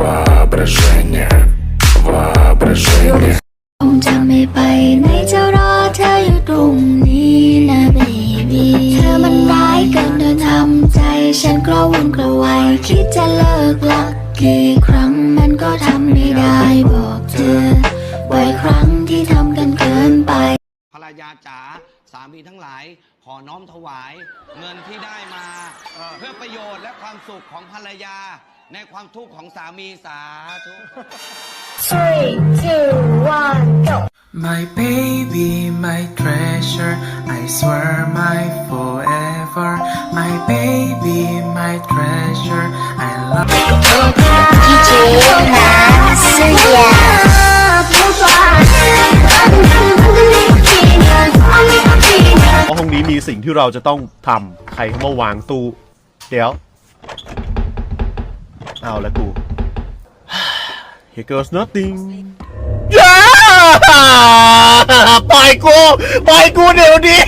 воображение воображение คงจะไม่ไปไหนจะรอเธออยู่ตรงนี้นะเบบีเธอมันร้ายเกินเธอทำใจ ฉันกระวนกระวายคิดจะเลิกลักกี่ครั้งมันก็ทำไม่ได้บอกเธอไว้ครั้งที่ทำ ภรรยาจ๋าสามีทั้งหลาย ขอน้อมถวาย เงินที่ได้มา เพื่อประโยชน์และความสุขของภรรยา ในความทุกข์ของสามีสาธุ Three, two, one, go. My baby, my treasure, I swear my forever. My baby, my treasure, I love DJ นี้มีสิ่งที่เราจะต้องทำใครเข้ามาวางตู้เดี๋ยว เอาละกู Here goes nothing อย่าปล่อยกู ปล่อยกูเดี๋ยวนี้